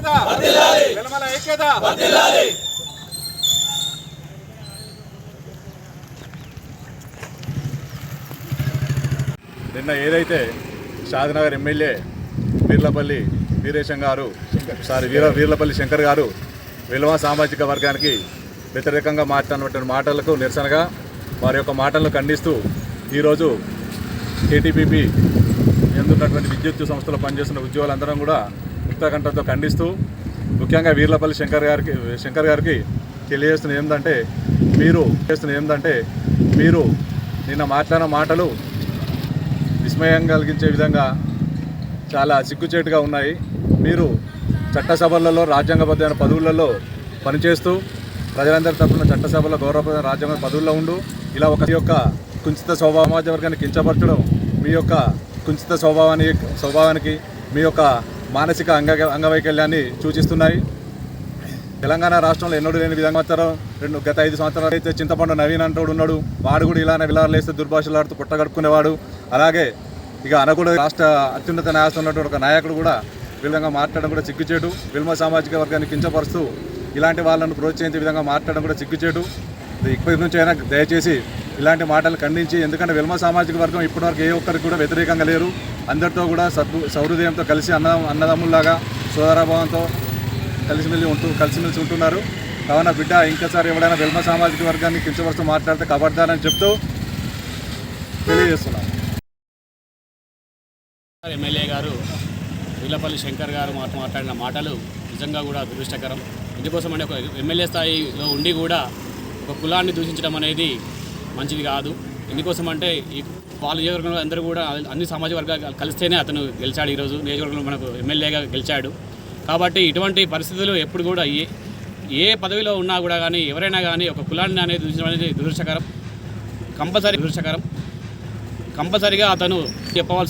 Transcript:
ఐక్యత వెలమల ఐక్యత నిన్న ఏదైతే షాద్నగర్ ఎమ్మెల్యే వీర్లపల్లి వీరేశం గారు సారీ వీర వీర్లపల్లి శంకర్ గారు విలువ సామాజిక వర్గానికి వ్యతిరేకంగా మాట్లాడినటువంటి మాటలకు నిరసనగా వారి యొక్క మాటలను ఖండిస్తూ ఈరోజు కేటీపీపీ ఎందున్నటువంటి విద్యుత్ సంస్థలో పనిచేస్తున్న ఉద్యోగులందరం కూడా ముక్తకంఠంతో ఖండిస్తూ ముఖ్యంగా వీర్లపల్లి శంకర్ గారికి శంకర్ గారికి తెలియజేస్తున్న ఏంటంటే మీరు చేస్తున్న ఏంటంటే మీరు నిన్న మాట్లాడిన మాటలు విస్మయం కలిగించే విధంగా చాలా సిగ్గుచేటుగా ఉన్నాయి. మీరు చట్టసభలలో రాజ్యాంగబద్ధమైన పదవులలో పనిచేస్తూ ప్రజలందరి తరఫున చట్టసభలో గౌరవప్రద రాజ్యాంగ పదవుల్లో ఉండు. ఇలా ఒక యొక్క కుంచిత స్వభావ వర్గాన్ని కించపరచడం మీ యొక్క కుంచిత స్వభావాన్ని స్వభావానికి మీ యొక్క మానసిక అంగ అంగవైకల్యాన్ని సూచిస్తున్నాయి. తెలంగాణ రాష్ట్రంలో ఎన్నడూ లేని విధంగా మాత్రం రెండు గత ఐదు సంవత్సరాలు అయితే చింతపండు నవీన్ అంటోడు ఉన్నాడు. వాడు కూడా ఇలానే విలాలేస్తే దుర్భాషలాడుతూ పుట్టగడుక్కునేవాడు అలాగే ఇక అనగూడ రాష్ట్ర అత్యున్నత న్యాయస్థానం ఉన్నటువంటి ఒక నాయకుడు కూడా ఈ విధంగా మాట్లాడడం కూడా సిగ్గుచేటు. విల్మ సామాజిక వర్గాన్ని కించపరుస్తూ ఇలాంటి వాళ్ళను ప్రోత్సహించే విధంగా మాట్లాడడం కూడా సిగ్గుచేటు. ఇప్పటి నుంచి అయినా దయచేసి ఇలాంటి మాటలు ఖండించి ఎందుకంటే విల్మ సామాజిక వర్గం ఇప్పటివరకు ఏ ఒక్కరికి కూడా వ్యతిరేకంగా లేరు. అందరితో కూడా సద్దు సౌహృదయంతో కలిసి అన్న అన్నదమ్ముల్లాగా సోదరాభావంతో కలిసిమెలిసి ఉంటూ కలిసిమెలిసి ఉంటున్నారు. కావున బిడ్డ ఇంకోసారి ఎవడైనా విల్మ సామాజిక వర్గాన్ని కించవరుస్తూ మాట్లాడితే కబడ్దారని చెప్తూ తెలియజేస్తున్నాం. ఎమ్మెల్యే గారు వీలపల్లి శంకర్ గారు మాట మాట్లాడిన మాటలు నిజంగా కూడా దురదృష్టకరం ఇందుకోసం అంటే ఒక ఎమ్మెల్యే స్థాయిలో ఉండి కూడా ఒక కులాన్ని దూషించడం అనేది మంచిది కాదు. ఎందుకోసం అంటే ఈ వాళ్ళ నియోజకవర్గంలో అందరూ కూడా అన్ని సామాజిక వర్గాలు కలిస్తేనే అతను గెలిచాడు ఈరోజు. నియోజకవర్గంలో మనకు ఎమ్మెల్యేగా గెలిచాడు. కాబట్టి ఇటువంటి పరిస్థితులు ఎప్పుడు కూడా ఏ ఏ పదవిలో ఉన్నా కూడా కానీ ఎవరైనా కానీ ఒక కులాన్ని అనేది చూసిన అనేది దురదృష్టకరం. కంపల్సరీ దురదృష్టకరం. కంపల్సరీగా అతను చెప్పవలసిన